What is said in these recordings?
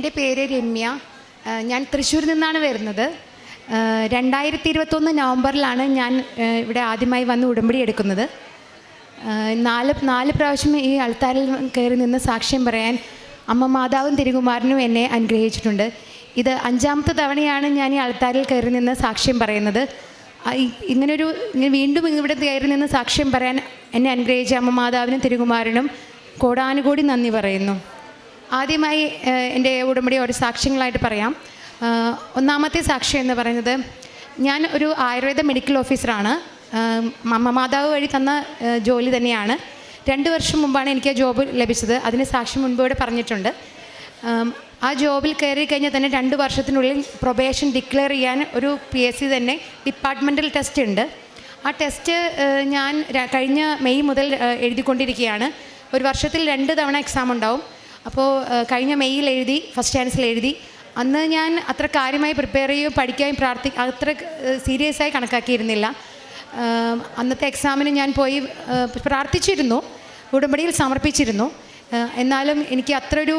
എന്റെ പേര് രമ്യ. ഞാൻ തൃശ്ശൂരിൽ നിന്നാണ് വരുന്നത്. രണ്ടായിരത്തി ഇരുപത്തൊന്ന് നവംബറിലാണ് ഞാൻ ഇവിടെ ആദ്യമായി വന്ന് ഉടമ്പടി എടുക്കുന്നത്. നാല് നാല് പ്രാവശ്യം ഈ അൾത്താരിൽ കയറി നിന്ന് സാക്ഷ്യം പറയാൻ അമ്മ മാതാവും തിരുകുമാരനും എന്നെ അനുഗ്രഹിച്ചിട്ടുണ്ട്. ഇത് അഞ്ചാമത്തെ തവണയാണ് ഞാൻ ഈ അൾത്താരിൽ കയറി നിന്ന് സാക്ഷ്യം പറയുന്നത്. ഇങ്ങനൊരു വീണ്ടും ഇവിടെ കയറി നിന്ന് സാക്ഷ്യം പറയാൻ എന്നെ അനുഗ്രഹിച്ച അമ്മ മാതാവിനും തിരുകുമാരനും കോടാനുകൂടി നന്ദി പറയുന്നു. ആദ്യമായി എന്റെ ഉടമ്പടി ഒരു സാക്ഷ്യങ്ങളായിട്ട് പറയാം. ഒന്നാമത്തെ സാക്ഷി എന്ന് പറയുന്നത് ഞാൻ ഒരു ആയുർവേദ മെഡിക്കൽ ഓഫീസറാണ്. അമ്മ മാതാവ് വഴി തന്ന ജോലി തന്നെയാണ്. രണ്ട് വർഷം മുമ്പാണ് എനിക്ക് ആ ജോബ് ലഭിച്ചത്. അതിന് സാക്ഷി മുൻപ് ഇവിടെ പറഞ്ഞിട്ടുണ്ട്. ആ ജോബിൽ കയറി കഴിഞ്ഞാൽ തന്നെ രണ്ട് വർഷത്തിനുള്ളിൽ പ്രൊബേഷൻ ഡിക്ലെയർ ചെയ്യാൻ ഒരു പി എസ് സി തന്നെ ഡിപ്പാർട്ട്മെന്റൽ ടെസ്റ്റ് ഉണ്ട്. ആ ടെസ്റ്റ് ഞാൻ കഴിഞ്ഞ മെയ് മുതൽ എഴുതിക്കൊണ്ടിരിക്കുകയാണ്. ഒരു വർഷത്തിൽ രണ്ട് തവണ എക്സാം ഉണ്ടാവും. അപ്പോൾ കഴിഞ്ഞ മെയ്യിൽ എഴുതി ഫസ്റ്റ് ചാൻസിൽ എഴുതി. അന്ന് ഞാൻ അത്ര കാര്യമായി പ്രിപ്പയർ ചെയ്യുകയും പഠിക്കുകയും പ്രാർത്ഥി അത്ര സീരിയസ് ആയി കണക്കാക്കിയിരുന്നില്ല. അന്നത്തെ എക്സാമിന് ഞാൻ പോയി പ്രാർത്ഥിച്ചിരുന്നു ഉടമ്പടിയിൽ സമർപ്പിച്ചിരുന്നു. എന്നാലും എനിക്ക് അത്ര ഒരു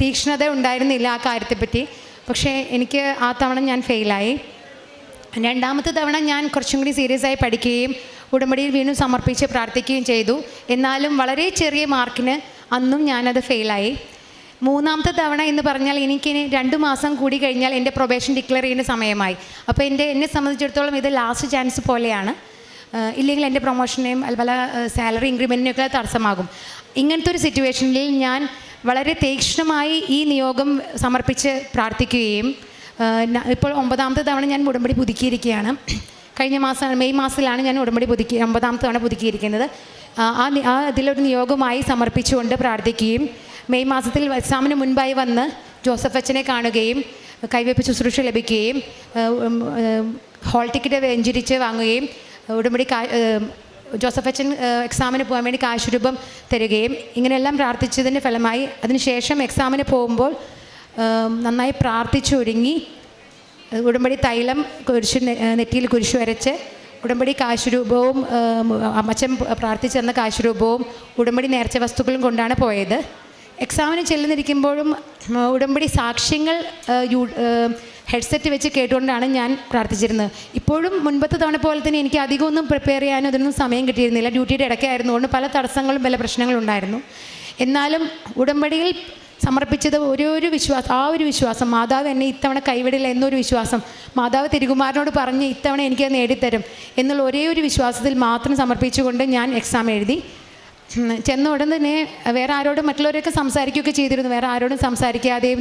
തീക്ഷ്ണത ഉണ്ടായിരുന്നില്ല ആ കാര്യത്തെപ്പറ്റി. പക്ഷേ എനിക്ക് ആ തവണ ഞാൻ ഫെയിലായി. രണ്ടാമത്തെ തവണ ഞാൻ കുറച്ചും കൂടി സീരിയസ് ആയി പഠിക്കുകയും ഉടമ്പടിയിൽ വീണ്ടും സമർപ്പിച്ച് പ്രാർത്ഥിക്കുകയും ചെയ്തു. എന്നാലും വളരെ ചെറിയ മാർക്കിന് അന്നും ഞാനത് ഫെയിലായി. മൂന്നാമത്തെ തവണ എന്ന് പറഞ്ഞാൽ എനിക്കിനി രണ്ട് മാസം കൂടി കഴിഞ്ഞാൽ എന്റെ പ്രൊബേഷൻ ഡിക്ലെയർ ചെയ്യുന്ന സമയമായി. അപ്പോൾ എന്റെ എന്നെ സംബന്ധിച്ചിടത്തോളം ഇത് ലാസ്റ്റ് ചാൻസ് പോലെയാണ്. ഇല്ലെങ്കിൽ എന്റെ പ്രൊമോഷനെയും അതുപോലെ സാലറി ഇൻക്രിമെന്റിനൊക്കെ തടസ്സമാകും. ഇങ്ങനത്തെ ഒരു സിറ്റുവേഷനിൽ ഞാൻ വളരെ തീക്ഷ്ണമായി ഈ നിയോഗം സമർപ്പിച്ച് പ്രാർത്ഥിക്കുകയും ഇപ്പോൾ ഒമ്പതാമത്തെ തവണ ഞാൻ ഉടമ്പടി പുതുക്കിയിരിക്കുകയാണ്. കഴിഞ്ഞ മാസം മെയ് മാസത്തിലാണ് ഞാൻ ഉടമ്പടി പുതുക്കി ഒമ്പതാമത്തെ തവണ പുതുക്കിയിരിക്കുന്നത്. ആ ആ അതിലൊരു നിയോഗമായി സമർപ്പിച്ചുകൊണ്ട് പ്രാർത്ഥിക്കുകയും മെയ് മാസത്തിൽ എക്സാമിന് മുൻപായി വന്ന് ജോസഫ് അച്ഛനെ കാണുകയും കൈവയ്പ് ശുശ്രൂഷ ലഭിക്കുകയും ഹോൾ ടിക്കറ്റ് വെഞ്ചരിച്ച് വാങ്ങുകയും ഉടമ്പടി ജോസഫ് അച്ഛൻ എക്സാമിന് പോകാൻ വേണ്ടി കാശുരൂപം തരികയും ഇങ്ങനെയെല്ലാം പ്രാർത്ഥിച്ചതിന്റെ ഫലമായി അതിനുശേഷം എക്സാമിന് പോകുമ്പോൾ നന്നായി പ്രാർത്ഥിച്ചൊരുങ്ങി ഉടമ്പടി തൈലം കുരിശു നെറ്റിയിൽ കുരിശു വരച്ച് ഉടമ്പടി കാശുരൂപവും അമ്മച്ചൻ പ്രാർത്ഥിച്ചു തന്ന കാശുരൂപവും ഉടമ്പടി നേർച്ച വസ്തുക്കളും കൊണ്ടാണ് പോയത്. എക്സാമിന് ചെല്ലുന്നിരിക്കുമ്പോഴും ഉടമ്പടി സാക്ഷ്യങ്ങൾ ഹെഡ്സെറ്റ് വെച്ച് കേട്ടുകൊണ്ടാണ് ഞാൻ പ്രാർത്ഥിച്ചിരുന്നത്. ഇപ്പോഴും മുൻപത്തെ തവണ പോലെ തന്നെ എനിക്ക് അധികമൊന്നും പ്രിപ്പയർ ചെയ്യാനോ അതിനൊന്നും സമയം കിട്ടിയിരുന്നില്ല. ഡ്യൂട്ടിയുടെ ഇടയ്ക്കായിരുന്നുകൊണ്ട് പല തടസ്സങ്ങളും പല പ്രശ്നങ്ങളും ഉണ്ടായിരുന്നു. എന്നാലും ഉടമ്പടിയിൽ സമർപ്പിച്ചത് ഓരോ ഒരു വിശ്വാസം ആ ഒരു വിശ്വാസം. മാതാവ് എന്നെ ഇത്തവണ കൈവിടില്ല എന്നൊരു വിശ്വാസം. മാതാവ് തിരുകുമാരനോട് പറഞ്ഞ് ഇത്തവണ എനിക്കത് നേടിത്തരും എന്നുള്ള ഒരേ ഒരു വിശ്വാസത്തിൽ മാത്രം സമർപ്പിച്ചുകൊണ്ട് ഞാൻ എക്സാം എഴുതി. ചെന്ന ഉടൻ തന്നെ വേറെ ആരോടും മറ്റുള്ളവരൊക്കെ സംസാരിക്കുകയൊക്കെ ചെയ്തിരുന്നു. വേറെ ആരോടും സംസാരിക്കാതെയും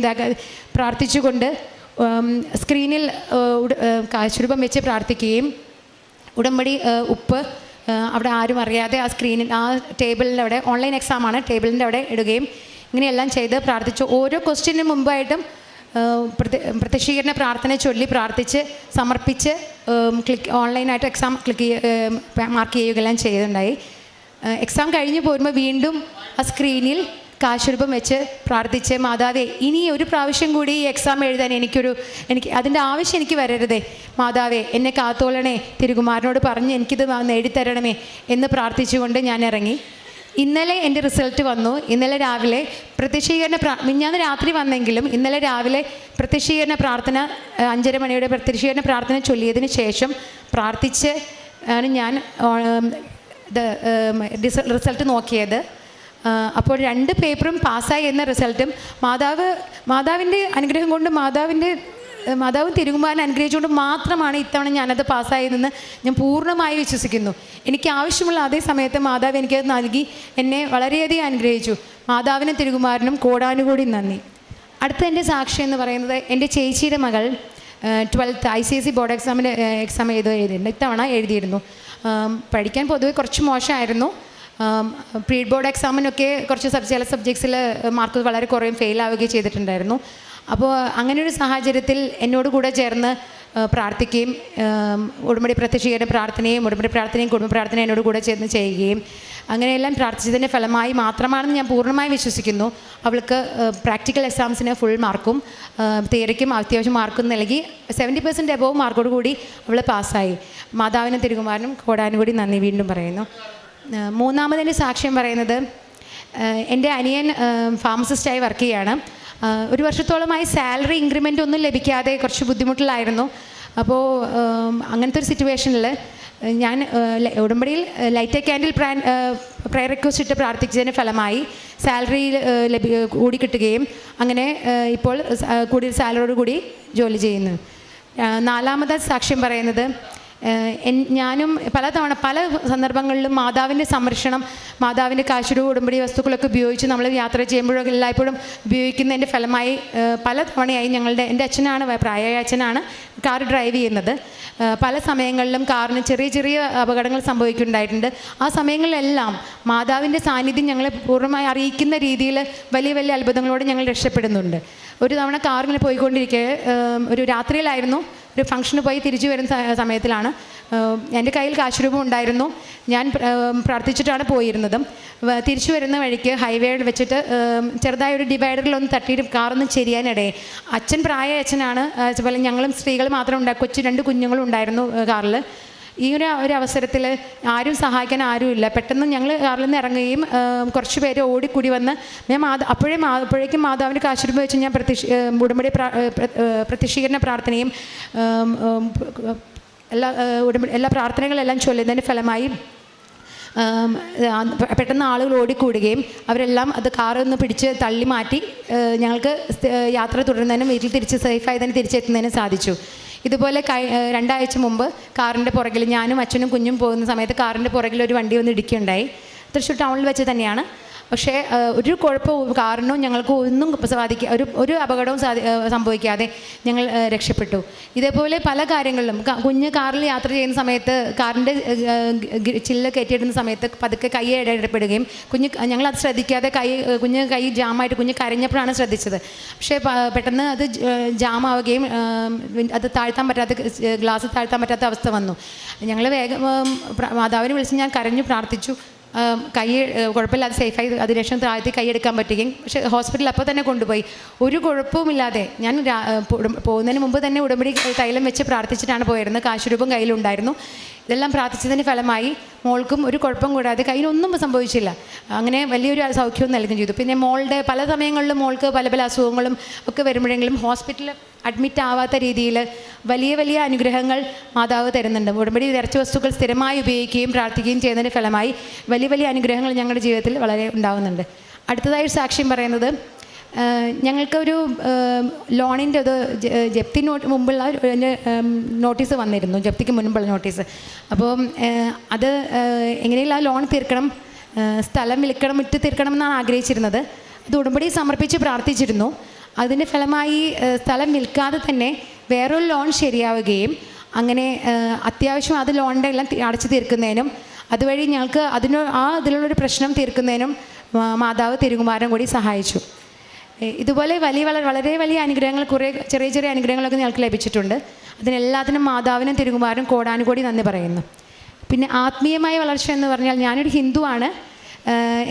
പ്രാർത്ഥിച്ചുകൊണ്ട് സ്ക്രീനിൽ കാശുരൂപം വെച്ച് പ്രാർത്ഥിക്കുകയും ഉടമ്പടി ഉപ്പ് അവിടെ ആരും അറിയാതെ ആ സ്ക്രീനിൽ ആ ടേബിളിന്റെ അവിടെ ഓൺലൈൻ എക്സാമാണ് ടേബിളിന്റെ അവിടെ ഇടുകയും ഇങ്ങനെയെല്ലാം ചെയ്ത് പ്രാർത്ഥിച്ചു. ഓരോ ക്വസ്റ്റ്യന് മുമ്പായിട്ടും പ്രത്യക്ഷീകരണ പ്രാർത്ഥന ചൊല്ലി പ്രാർത്ഥിച്ച് സമർപ്പിച്ച് ക്ലിക്ക് ഓൺലൈനായിട്ട് എക്സാം ക്ലിക്ക് മാർക്ക് ചെയ്യുകയെല്ലാം ചെയ്തിട്ടുണ്ടായി. എക്സാം കഴിഞ്ഞ് പോരുമ്പോൾ വീണ്ടും ആ സ്ക്രീനിൽ കാശുരൂപം വെച്ച് പ്രാർത്ഥിച്ച് മാതാവേ ഇനി ഒരു പ്രാവശ്യം കൂടി ഈ എക്സാം എഴുതാൻ എനിക്കൊരു എനിക്ക് അതിന്റെ ആവശ്യം എനിക്ക് വരരുതേ. മാതാവേ എന്നെ കാത്തോളണേ. തിരുകുമാരനോട് പറഞ്ഞ് എനിക്കിത് നേടിത്തരണമേ എന്ന് പ്രാർത്ഥിച്ചുകൊണ്ട് ഞാൻ ഇറങ്ങി. ഇന്നലെ എന്റെ റിസൾട്ട് വന്നു. ഇന്നലെ രാവിലെ പ്രത്യക്ഷീകരണ പ്രാ മിഞ്ഞാന്ന് രാത്രി വന്നെങ്കിലും ഇന്നലെ രാവിലെ പ്രത്യക്ഷീകരണ പ്രാർത്ഥന അഞ്ചര മണിയുടെ പ്രത്യക്ഷീകരണ പ്രാർത്ഥന ചൊല്ലിയതിന് ശേഷം പ്രാർത്ഥിച്ച് ആണ് ഞാൻ റിസൾട്ട് നോക്കിയത്. അപ്പോൾ രണ്ട് പേപ്പറും പാസ്സായി എന്ന റിസൾട്ടും മാതാവ് മാതാവിന്റെ അനുഗ്രഹം കൊണ്ട് മാതാവിന്റെ മാതാവും തിരുകുമാരൻ അനുഗ്രഹിച്ചുകൊണ്ട് മാത്രമാണ് ഇത്തവണ ഞാനത് പാസ്സായതെന്ന് ഞാൻ പൂർണമായി വിശ്വസിക്കുന്നു. എനിക്ക് ആവശ്യമുള്ള അതേ സമയത്ത് മാതാവ് എനിക്കത് നൽകി എന്നെ വളരെയധികം അനുഗ്രഹിച്ചു. മാതാവിനും തിരുകുമാരനും കോടാനുകൂടി നന്ദി. അടുത്ത എന്റെ സാക്ഷി എന്ന് പറയുന്നത് എന്റെ ചേച്ചിയുടെ മകൾ twelfth I C S C board എക്സാമിന് എക്സാം എഴുതി എഴുതിയിട്ടുണ്ട്. ഇത്തവണ എഴുതിയിരുന്നു. പഠിക്കാൻ പൊതുവെ കുറച്ച് മോശമായിരുന്നു. പ്രീ ബോർഡ് എക്സാമിനൊക്കെ കുറച്ച് സബ് ചില സബ്ജക്ട്സിൽ മാർക്ക് വളരെ കുറയും ഫെയിലാവുകയും ചെയ്തിട്ടുണ്ടായിരുന്നു. അപ്പോൾ അങ്ങനെ ഒരു സാഹചര്യത്തിൽ എന്നോട് കൂടെ ചേർന്ന് പ്രാർത്ഥിക്കുകയും ഉടുമ്പടി പ്രത്യക്ഷീകരണ പ്രാർത്ഥനയും ഉടമ്പടി പ്രാർത്ഥനയും കുടുംബ പ്രാർത്ഥനയും എന്നോട് കൂടെ ചേർന്ന് ചെയ്യുകയും അങ്ങനെയെല്ലാം പ്രാർത്ഥിച്ചതിന്റെ ഫലമായി മാത്രമാണെന്ന് ഞാൻ പൂർണമായി വിശ്വസിക്കുന്നു. അവൾക്ക് പ്രാക്ടിക്കൽ എക്സാംസിന് ഫുൾ മാർക്കും തിയറിക്കും അത്യാവശ്യം മാർക്കും നൽകി സെവന്റി പെർസെന്റ് എബോവ് മാർക്കോട് കൂടി അവൾ പാസ്സായി. മാതാവിനും തിരുകുമാരനും കോടാനും കൂടി നന്ദി വീണ്ടും പറയുന്നു. മൂന്നാമതിന്റെ സാക്ഷ്യം പറയുന്നത് എന്റെ അനിയൻ ഫാർമസിസ്റ്റായി വർക്ക് ചെയ്യുകയാണ് ഒരു വർഷത്തോളമായി സാലറി ഇൻക്രിമെന്റ് ഒന്നും ലഭിക്കാതെ കുറച്ച് ബുദ്ധിമുട്ടിലായിരുന്നു. അപ്പോൾ അങ്ങനത്തെ ഒരു സിറ്റുവേഷനിൽ ഞാൻ ഉടമ്പടിയിൽ ലൈറ്റ് ക്യാൻഡിൽ പ്രാൻ പ്രയർ റിക്വസ്റ്റ് ഇട്ട് പ്രാർത്ഥിച്ചതിന് ഫലമായി സാലറി ലഭി കൂടി കിട്ടുകയും അങ്ങനെ ഇപ്പോൾ കൂടുതൽ സാലറിയോട് കൂടി ജോലി ചെയ്യുന്നു. നാലാമത് സാക്ഷ്യം പറയുന്നത് ഞാനും പലതവണ പല സന്ദർഭങ്ങളിലും മാതാവിന്റെ സംരക്ഷണം മാതാവിന്റെ കാശുരു ഉടമ്പടി വസ്തുക്കളൊക്കെ ഉപയോഗിച്ച് നമ്മൾ യാത്ര ചെയ്യുമ്പോഴൊക്കെ എല്ലായ്പ്പോഴും ഉപയോഗിക്കുന്നതിന്റെ ഫലമായി പല തവണയായി ഞങ്ങളുടെ എന്റെ അച്ഛനാണ് പ്രായമായ അച്ഛനാണ് കാർ ഡ്രൈവ് ചെയ്യുന്നത്. പല സമയങ്ങളിലും കാറിന് ചെറിയ ചെറിയ അപകടങ്ങൾ സംഭവിക്കുന്നുണ്ടായിട്ടുണ്ട്. ആ സമയങ്ങളിലെല്ലാം മാതാവിന്റെ സാന്നിധ്യം ഞങ്ങളെ പൂർണമായി അറിയിക്കുന്ന രീതിയിൽ വലിയ വലിയ അത്ഭുതങ്ങളോടെ ഞങ്ങൾ രക്ഷപ്പെടുന്നുണ്ട്. ഒരു തവണ കാറിങ്ങനെ പോയിക്കൊണ്ടിരിക്കെ ഒരു രാത്രിയിലായിരുന്നു. ഒരു ഫംഗ്ഷന് പോയി തിരിച്ചു വരുന്ന സമയത്തിലാണ്. എന്റെ കയ്യിൽ കാശ് കാശുരൂപം ഉണ്ടായിരുന്നു. ഞാൻ പ്രാർത്ഥിച്ചിട്ടാണ് പോയിരുന്നതും. തിരിച്ചു വരുന്ന വഴിക്ക് ഹൈവേയിൽ വെച്ചിട്ട് ചെറുതായ ഒരു ഡിവൈഡറിലൊന്ന് തട്ടിയിട്ട് കാറൊന്ന് ചെരിയാനിടയെ. അച്ഛൻ പ്രായ അച്ഛനാണ്. അതുപോലെ ഞങ്ങളും സ്ത്രീകൾ മാത്രം ഉണ്ടായി കൊച്ചു രണ്ട് കുഞ്ഞുങ്ങളും ഉണ്ടായിരുന്നു കാറിൽ ഈ ഒരു ഒരു അവസരത്തിൽ ആരും സഹായിക്കാൻ ആരുമില്ല പെട്ടെന്ന് ഞങ്ങൾ കാറിൽ നിന്ന് ഇറങ്ങുകയും കുറച്ച് പേര് ഓടിക്കൂടി വന്ന് ഞാൻ മാത അപ്പോഴേ മാ അപ്പോഴേക്കും മാതാവിന്റെ കാശുരൂപ വെച്ച് ഞാൻ പ്രത്യക്ഷ ആ, ഉടമ്പടി പ്രത്യക്ഷീകരണ പ്രാർത്ഥനയും എല്ലാ ഉടമ്പടി എല്ലാ പ്രാർത്ഥനകളെല്ലാം ചൊല്ലുന്നതിന് ഫലമായി പെട്ടെന്ന് ആളുകൾ ഓടിക്കൂടുകയും അവരെല്ലാം അത് കാറിൽ നിന്ന് പിടിച്ച് തള്ളി മാറ്റി ഞങ്ങൾക്ക് യാത്ര തുടരുന്നതിനും വീട്ടിൽ തിരിച്ച് സേഫായി തന്നെ തിരിച്ചെത്തുന്നതിനും സാധിച്ചു. ഇതുപോലെ കൈ രണ്ടാഴ്ച മുമ്പ് കാറിന്റെ പുറകിൽ ഞാനും അച്ഛനും കുഞ്ഞും പോകുന്ന സമയത്ത് കാറിന്റെ പുറകിൽ ഒരു വണ്ടി വന്ന് ഇടിക്കുകയുണ്ടായി. തൃശ്ശൂർ ടൗണിൽ വെച്ച് തന്നെയാണ്. പക്ഷേ ഒരു കുഴപ്പവും കാരണവും ഞങ്ങൾക്ക് ഒന്നും സാധിക്കുക ഒരു ഒരു അപകടവും സാധി സംഭവിക്കാതെ ഞങ്ങൾ രക്ഷപ്പെട്ടു. ഇതേപോലെ പല കാര്യങ്ങളിലും കുഞ്ഞ് കാറിൽ യാത്ര ചെയ്യുന്ന സമയത്ത് കാറിന്റെ ചില്ല കയറ്റിയിടുന്ന സമയത്ത് പതുക്കെ കൈ ഇടപെടുകയും കുഞ്ഞ് ഞങ്ങൾ അത് ശ്രദ്ധിക്കാതെ കൈ കുഞ്ഞ് കൈ ജാമായിട്ട് കുഞ്ഞ് കരഞ്ഞപ്പോഴാണ് ശ്രദ്ധിച്ചത്. പക്ഷേ പെട്ടെന്ന് അത് ജാമാവുകയും അത് താഴ്ത്താൻ പറ്റാത്ത ഗ്ലാസ് താഴ്ത്താൻ പറ്റാത്ത അവസ്ഥ വന്നു. ഞങ്ങൾ വേഗം മാതാവിനെ വിളിച്ച് ഞാൻ കരഞ്ഞു പ്രാർത്ഥിച്ചു. കൈ കുഴപ്പമില്ലാതെ സേഫായി അതിനുശേഷം താഴ്ത്തി കൈയെടുക്കാൻ പറ്റുകയും. പക്ഷേ ഹോസ്പിറ്റലിൽ അപ്പോൾ തന്നെ കൊണ്ടുപോയി. ഒരു കുഴപ്പവുമില്ലാതെ ഞാൻ പോകുന്നതിന് മുമ്പ് തന്നെ ഉടമ്പടി തൈലം വെച്ച് പ്രാർത്ഥിച്ചിട്ടാണ് പോയിരുന്നത്. കാശുരൂപം കയ്യിലുണ്ടായിരുന്നു. ഇതെല്ലാം പ്രാർത്ഥിച്ചതിന്റെ ഫലമായി മോൾക്കും ഒരു കുഴപ്പം കൂടാതെ കയ്യിലൊന്നും സംഭവിച്ചില്ല. അങ്ങനെ വലിയൊരു സൗഖ്യവും നൽകുകയും ചെയ്തു. പിന്നെ മോളുടെ പല സമയങ്ങളിലും മോൾക്ക് പല പല അസുഖങ്ങളും ഒക്കെ വരുമ്പോഴെങ്കിലും ഹോസ്പിറ്റലിൽ അഡ്മിറ്റ് ആവാത്ത രീതിയിൽ വലിയ വലിയ അനുഗ്രഹങ്ങൾ മാതാവ് തരുന്നുണ്ട്. ഉടമ്പടി ഇറച്ചി വസ്തുക്കൾ സ്ഥിരമായി ഉപയോഗിക്കുകയും പ്രാർത്ഥിക്കുകയും ചെയ്യുന്നതിന്റെ ഫലമായി വലിയ വലിയ അനുഗ്രഹങ്ങൾ ഞങ്ങളുടെ ജീവിതത്തിൽ വളരെ ഉണ്ടാകുന്നുണ്ട് അടുത്തതായി സാക്ഷ്യം പറയുന്നത് ഞങ്ങൾക്കൊരു ലോണിന്റെ ജ- ജപ്തി നോട്ട് മുമ്പുള്ള നോട്ടീസ് വന്നിരുന്നു ജപ്തിക്ക് മുൻപുള്ള നോട്ടീസ്. അപ്പോൾ അത് എങ്ങനെയുള്ള ആ ലോൺ തീർക്കണം സ്ഥലം വിൽക്കണം ഇട്ട് തീർക്കണം എന്നാണ് ആഗ്രഹിച്ചിരുന്നത്. അത് ഉടമ്പടി സമർപ്പിച്ച് പ്രാർത്ഥിച്ചിരുന്നു. അതിന്റെ ഫലമായി സ്ഥലം വിൽക്കാതെ തന്നെ വേറൊരു ലോൺ ശരിയാവുകയും അങ്ങനെ അത്യാവശ്യം അത് ലോണിന്റെ എല്ലാം അടച്ചു തീർക്കുന്നതിനും അതുവഴി ഞങ്ങൾക്ക് അതിന് ആ ഇതിലുള്ളൊരു പ്രശ്നം തീർക്കുന്നതിനും മാതാവ് തിരുകുമാരൻ കൂടി സഹായിച്ചു. ഇതുപോലെ വലിയ വളരെ വളരെ വലിയ അനുഗ്രഹങ്ങൾ കുറേ ചെറിയ ചെറിയ അനുഗ്രഹങ്ങളൊക്കെ ഞങ്ങൾക്ക് ലഭിച്ചിട്ടുണ്ട്. അതിനെല്ലാത്തിനും മാതാവിനും തിരുകുമാരും കോടാനുകോടി നന്ദി പറയുന്നു. പിന്നെ ആത്മീയമായ വളർച്ച എന്ന് പറഞ്ഞാൽ ഞാനൊരു ഹിന്ദുവാണ്.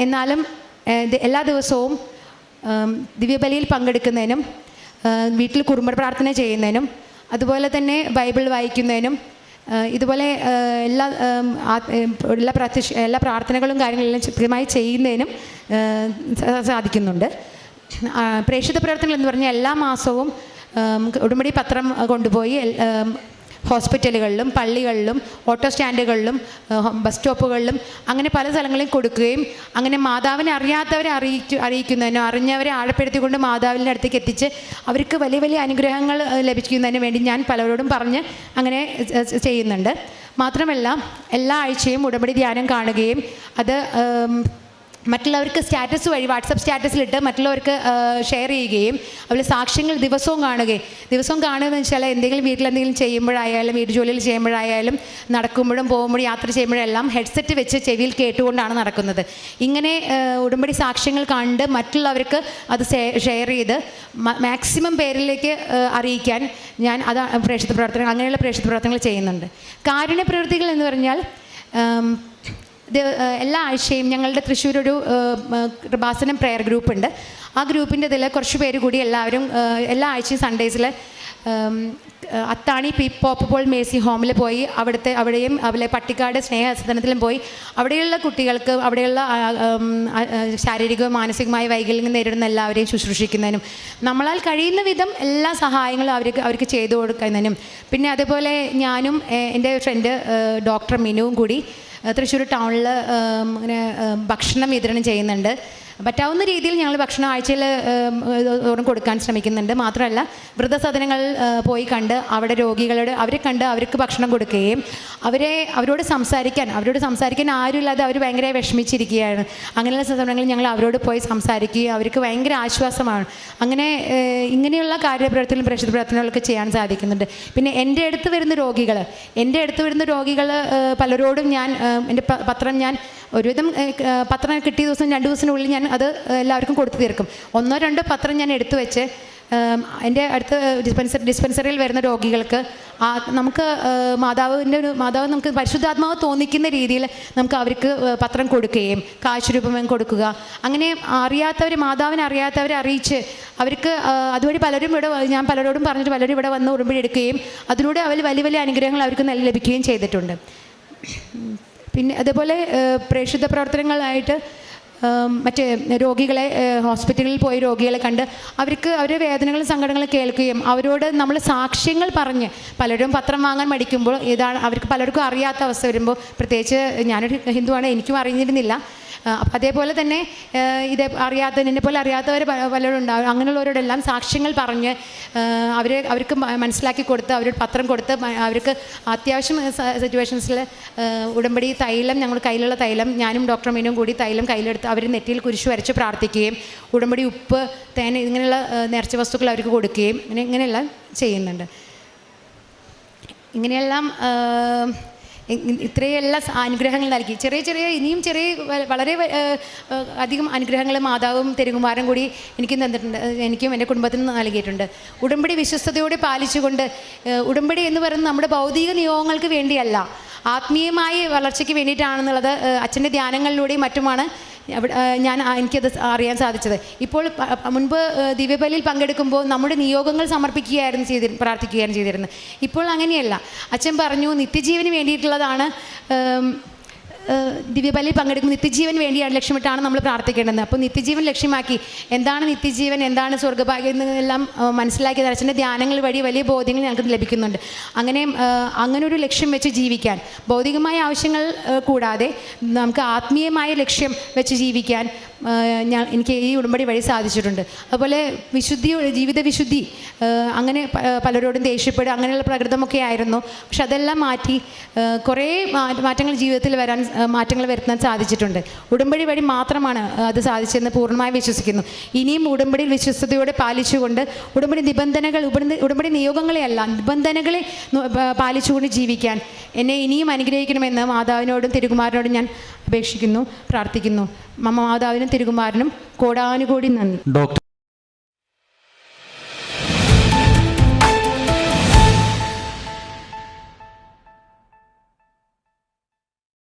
എന്നാലും എല്ലാ ദിവസവും ദിവ്യബലിയിൽ പങ്കെടുക്കുന്നതിനും വീട്ടിൽ കുടുംബ പ്രാർത്ഥന ചെയ്യുന്നതിനും അതുപോലെ തന്നെ ബൈബിൾ വായിക്കുന്നതിനും ഇതുപോലെ എല്ലാ എല്ലാ പ്രത്യക്ഷ എല്ലാ പ്രാർത്ഥനകളും കാര്യങ്ങളെല്ലാം കൃത്യമായി ചെയ്യുന്നതിനും സാധിക്കുന്നുണ്ട്. പ്രേക്ഷിത പ്രവർത്തനങ്ങൾ എന്ന് പറഞ്ഞാൽ എല്ലാ മാസവും ഉടുമ്പടി പത്രം കൊണ്ടുപോയി ഹോസ്പിറ്റലുകളിലും പള്ളികളിലും ഓട്ടോ സ്റ്റാൻഡുകളിലും ബസ് സ്റ്റോപ്പുകളിലും അങ്ങനെ പല സ്ഥലങ്ങളിലും കൊടുക്കുകയും അങ്ങനെ മാതാവിനെ അറിയാത്തവരെ അറിയിക്കു അറിയിക്കുന്നതിനോ അറിഞ്ഞവരെ ആഴപ്പെടുത്തിക്കൊണ്ട് മാതാവിന്റെ അടുത്തേക്ക് എത്തിച്ച് അവർക്ക് വലിയ വലിയ അനുഗ്രഹങ്ങൾ ലഭിക്കുന്നതിന് വേണ്ടി ഞാൻ പലരോടും പറഞ്ഞ് അങ്ങനെ ചെയ്യുന്നുണ്ട്. മാത്രമല്ല എല്ലാ ആഴ്ചയും ഉടമ്പടി ധ്യാനം കാണുകയും അത് മറ്റുള്ളവർക്ക് സ്റ്റാറ്റസ് വഴി വാട്സപ്പ് സ്റ്റാറ്റസിലിട്ട് മറ്റുള്ളവർക്ക് ഷെയർ ചെയ്യുകയും അതുപോലെ സാക്ഷ്യങ്ങൾ ദിവസവും കാണുകയും ദിവസവും കാണുകയെന്ന് വെച്ചാൽ എന്തെങ്കിലും വീട്ടിലെന്തെങ്കിലും ചെയ്യുമ്പോഴായാലും വീട്ടു ജോലിയിൽ ചെയ്യുമ്പോഴായാലും നടക്കുമ്പോഴും പോകുമ്പോഴും യാത്ര ചെയ്യുമ്പോഴെല്ലാം ഹെഡ്സെറ്റ് വെച്ച് ചെവിയിൽ കേട്ടുകൊണ്ടാണ് നടക്കുന്നത്. ഇങ്ങനെ ഉടമ്പടി സാക്ഷ്യങ്ങൾ കണ്ട് മറ്റുള്ളവർക്ക് അത് ഷെയർ ചെയ്ത് മാക്സിമം പേരിലേക്ക് അറിയിക്കാൻ ഞാൻ അത് പ്രേക്ഷിത പ്രവർത്തനങ്ങൾ അങ്ങനെയുള്ള പ്രേക്ഷിത പ്രവർത്തനങ്ങൾ ചെയ്യുന്നുണ്ട്. കാരുണ്യ പ്രവൃത്തികൾ എന്ന് പറഞ്ഞാൽ എല്ലാ ആഴ്ചയും ഞങ്ങളുടെ തൃശ്ശൂർ ഒരു കൃപാസനം പ്രെയർ ഗ്രൂപ്പ് ഉണ്ട്. ആ ഗ്രൂപ്പിന്റെ ഇതിൽ കുറച്ച് പേര് കൂടി എല്ലാവരും എല്ലാ ആഴ്ചയും സൺഡേസിൽ അത്താണി പി പോപ്പപ്പോൾ മേസി ഹോമിൽ പോയി അവിടുത്തെ അവിടെയും അവിടെ പട്ടിക്കാട് സ്നേഹസദനത്തിലും പോയി. അവിടെയുള്ള കുട്ടികൾക്ക് അവിടെയുള്ള ശാരീരികവും മാനസികമായ വൈകല്യം നേരിടുന്ന എല്ലാവരെയും ശുശ്രൂഷിക്കുന്നതിനും നമ്മളാൽ കഴിയുന്ന വിധം എല്ലാ സഹായങ്ങളും അവർക്ക് അവർക്ക് ചെയ്തു കൊടുക്കുന്നതിനും. പിന്നെ അതുപോലെ ഞാനും എന്റെ ഫ്രണ്ട് ഡോക്ടർ മിനുവും കൂടി തൃശ്ശൂർ ടൗണിൽ ഇങ്ങനെ ഭക്ഷണം വിതരണം ചെയ്യുന്നുണ്ട്. പറ്റാവുന്ന രീതിയിൽ ഞങ്ങൾ ഭക്ഷണം ആഴ്ചയിൽ തോറും കൊടുക്കാൻ ശ്രമിക്കുന്നുണ്ട്. മാത്രമല്ല വൃദ്ധസദനങ്ങൾ പോയി കണ്ട് അവിടെ രോഗികളോട് അവരെ കണ്ട് അവർക്ക് ഭക്ഷണം കൊടുക്കുകയും അവരെ അവരോട് സംസാരിക്കാൻ അവരോട് സംസാരിക്കാൻ ആരുമില്ലാതെ അവർ ഭയങ്കര വിഷമിച്ചിരിക്കുകയാണ്. അങ്ങനെയുള്ള സന്ദർഭങ്ങളിൽ ഞങ്ങൾ അവരോട് പോയി സംസാരിക്കുകയും അവർക്ക് ഭയങ്കര ആശ്വാസമാണ്. അങ്ങനെ ഇങ്ങനെയുള്ള കാര്യപ്രവർത്തനം പ്രശ്ന പ്രവർത്തനങ്ങളൊക്കെ ചെയ്യാൻ സാധിക്കുന്നുണ്ട്. പിന്നെ എന്റെ അടുത്ത് വരുന്ന രോഗികൾ എന്റെ അടുത്ത് വരുന്ന രോഗികൾ പലരോടും ഞാൻ എന്റെ പത്രം ഞാൻ ഒരുവിധം പത്രം കിട്ടിയ ദിവസം രണ്ട് ദിവസത്തിനുള്ളിൽ ഞാൻ അത് എല്ലാവർക്കും കൊടുത്തു തീർക്കും. ഒന്നോ രണ്ടോ പത്രം ഞാൻ എടുത്തു വെച്ച് എന്റെ അടുത്ത് ഡിസ്പെൻസറി ഡിസ്പെൻസറിയിൽ വരുന്ന രോഗികൾക്ക് നമുക്ക് മാതാവിന്റെ ഒരു മാതാവ് നമുക്ക് പരിശുദ്ധാത്മാവ് തോന്നിക്കുന്ന രീതിയിൽ നമുക്ക് അവർക്ക് പത്രം കൊടുക്കുകയും കാശ് രൂപം കൊടുക്കുക. അങ്ങനെ അറിയാത്തവർ മാതാവിനെ അറിയാത്തവരെ അറിയിച്ച് അവർക്ക് അതുവഴി പലരും ഇവിടെ ഞാൻ പലരോടും പറഞ്ഞിട്ട് പലരും ഇവിടെ വന്ന് ഉറുമ്പിടെടുക്കുകയും അതിലൂടെ അവർ വലിയ വലിയ അനുഗ്രഹങ്ങൾ അവർക്ക് നല്ല ലഭിക്കുകയും ചെയ്തിട്ടുണ്ട്. പിന്നെ അതേപോലെ പ്രേക്ഷിത പ്രവർത്തനങ്ങളായിട്ട് മറ്റേ രോഗികളെ ഹോസ്പിറ്റലിൽ പോയി രോഗികളെ കണ്ട് അവർക്ക് അവരുടെ വേദനകളും സങ്കടങ്ങളും കേൾക്കുകയും അവരോട് നമ്മൾ സാക്ഷ്യങ്ങൾ പറഞ്ഞ് പലരും പത്രം വാങ്ങാൻ മടിക്കുമ്പോൾ ഇതാണ് അവർക്ക് പലർക്കും അറിയാത്ത അവസ്ഥ വരുമ്പോൾ പ്രത്യേകിച്ച് ഞാനൊരു ഹിന്ദുവാണ് എനിക്കും അറിഞ്ഞിരുന്നില്ല. അപ്പം അതേപോലെ തന്നെ ഇത് അറിയാത്ത എന്നെ പോലെ അറിയാത്തവർ പലരും ഉണ്ടാവും. അങ്ങനെയുള്ളവരോടെല്ലാം സാക്ഷ്യങ്ങൾ പറഞ്ഞ് അവർ അവർക്ക് മനസ്സിലാക്കി കൊടുത്ത് അവരോട് പത്രം കൊടുത്ത് അവർക്ക് അത്യാവശ്യം സിറ്റുവേഷൻസിൽ ഉടമ്പടി തൈലം ഞങ്ങൾ കയ്യിലുള്ള തൈലം ഞാനും ഡോക്ടർ മീനും കൂടി തൈലം കയ്യിലെടുത്ത് അവർ നെറ്റിയിൽ കുരിശു വരച്ച് പ്രാർത്ഥിക്കുകയും ഉടമ്പടി ഉപ്പ് തേൻ ഇങ്ങനെയുള്ള നേർച്ച വസ്തുക്കൾ അവർക്ക് കൊടുക്കുകയും ഇങ്ങനെ ഇങ്ങനെയെല്ലാം ചെയ്യുന്നുണ്ട്. ഇങ്ങനെയെല്ലാം ഇത്രയെല്ലാം അനുഗ്രഹങ്ങൾ നൽകി. ചെറിയ ചെറിയ ഇനിയും ചെറിയ വളരെ അധികം അനുഗ്രഹങ്ങൾ മാതാവും തെരുകുമാരും കൂടി എനിക്ക് തന്നിട്ടുണ്ട്. എനിക്കും എന്റെ കുടുംബത്തിനും നൽകിയിട്ടുണ്ട്. ഉടമ്പടി വിശ്വസ്തയോടെ പാലിച്ചുകൊണ്ട് ഉടമ്പടി എന്ന് പറയുന്നത് നമ്മുടെ ഭൗതിക നിയോഗങ്ങൾക്ക് വേണ്ടിയല്ല. ആത്മീയമായ വളർച്ചയ്ക്ക് വേണ്ടിയിട്ടാണെന്നുള്ളത് അച്ഛന്റെ ധ്യാനങ്ങളിലൂടെയും മറ്റുമാണ് ഞാൻ എനിക്കത് അറിയാൻ സാധിച്ചത്. ഇപ്പോൾ മുൻപ് ദിവ്യബലിയിൽ പങ്കെടുക്കുമ്പോൾ നമ്മുടെ നിയോഗങ്ങൾ സമർപ്പിക്കുകയായിരുന്നു ചെയ്തി പ്രാർത്ഥിക്കുകയായിരുന്നു ചെയ്തിരുന്നത്. ഇപ്പോൾ അങ്ങനെയല്ല. അച്ഛൻ പറഞ്ഞു നിത്യജീവന് വേണ്ടിയിട്ടുള്ളതാണ് ദിവ്യബലിയിൽ പങ്കെടുക്കുന്ന നിത്യജീവൻ വേണ്ടിയാണ് ലക്ഷ്യമിട്ടാണ് നമ്മൾ പ്രാർത്ഥിക്കേണ്ടത്. അപ്പോൾ നിത്യജീവൻ ലക്ഷ്യമാക്കി എന്താണ് നിത്യജീവൻ എന്താണ് സ്വർഗഭാഗ്യം എന്നെല്ലാം മനസ്സിലാക്കി അച്ഛന്റെ ധ്യാനങ്ങൾ വഴി വലിയ ബോധ്യങ്ങൾ ഞങ്ങൾക്ക് ലഭിക്കുന്നുണ്ട്. അങ്ങനെ അങ്ങനെ ഒരു ലക്ഷ്യം വെച്ച് ജീവിക്കാൻ ഭൗതികമായ ആവശ്യങ്ങൾ കൂടാതെ നമുക്ക് ആത്മീയമായ ലക്ഷ്യം വെച്ച് ജീവിക്കാൻ ഞാൻ എനിക്ക് ഈ ഉടമ്പടി വഴി സാധിച്ചിട്ടുണ്ട്. അതുപോലെ വിശുദ്ധി ജീവിത വിശുദ്ധി അങ്ങനെ പലരോടും ദേഷ്യപ്പെടുക അങ്ങനെയുള്ള പ്രകൃതമൊക്കെ ആയിരുന്നു. പക്ഷെ അതെല്ലാം മാറ്റി കുറേ മാറ്റങ്ങൾ ജീവിതത്തിൽ വരാൻ മാറ്റങ്ങൾ വരുത്താൻ സാധിച്ചിട്ടുണ്ട്. ഉടമ്പടി വഴി മാത്രമാണ് അത് സാധിച്ചതെന്ന് പൂർണമായി വിശ്വസിക്കുന്നു. ഇനിയും ഉടമ്പടിയിൽ വിശ്വസ്തയോടെ പാലിച്ചുകൊണ്ട് ഉടമ്പടി നിബന്ധനകൾ ഉടമ്പടി നിയോഗങ്ങളെ നിയോഗങ്ങളെയല്ല നിബന്ധനകളെ പാലിച്ചുകൊണ്ട് ജീവിക്കാൻ എന്നെ ഇനിയും അനുഗ്രഹിക്കണമെന്ന് മാതാവിനോടും തിരുകുമാരനോടും ഞാൻ അപേക്ഷിക്കുന്നു പ്രാർത്ഥിക്കുന്നു. മമ്മ മാതാവിനും തിരുകുമാരനും കോടാനുകോടി നന്ദി. ഡോക്ടർ